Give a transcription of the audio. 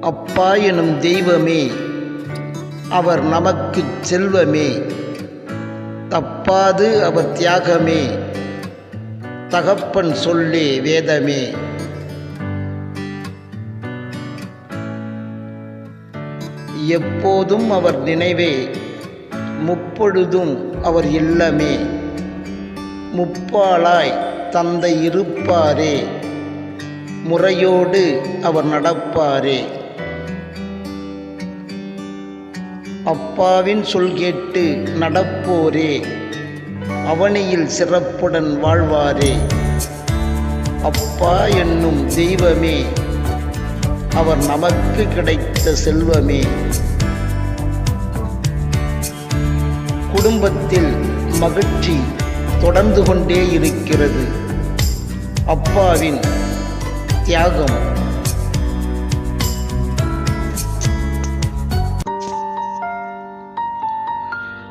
அப்பா எனும் தெய்வமே அவர் நமக்குச் செல்வமே. தப்பாது அவர் தியாகமே தகப்பன் சொல்லே வேதமே. எப்போதும் அவர் நினைவே முப்பொழுதும் அவர் இல்லமே. முப்பாளாய் தந்தை இருப்பாரே முறையோடு அவர் நடப்பாரே. அப்பாவின் சொல் கேட்டு நடப்போரே. அவனியில் சிறப்புடன் வாழ்வாரே. அப்பா என்னும் தெய்வமே. அவர் நமக்கு கிடைத்த செல்வமே. குடும்பத்தில் மகிழ்ச்சி தொடர்ந்து கொண்டே இருக்கிறது. அப்பாவின் தியாகம்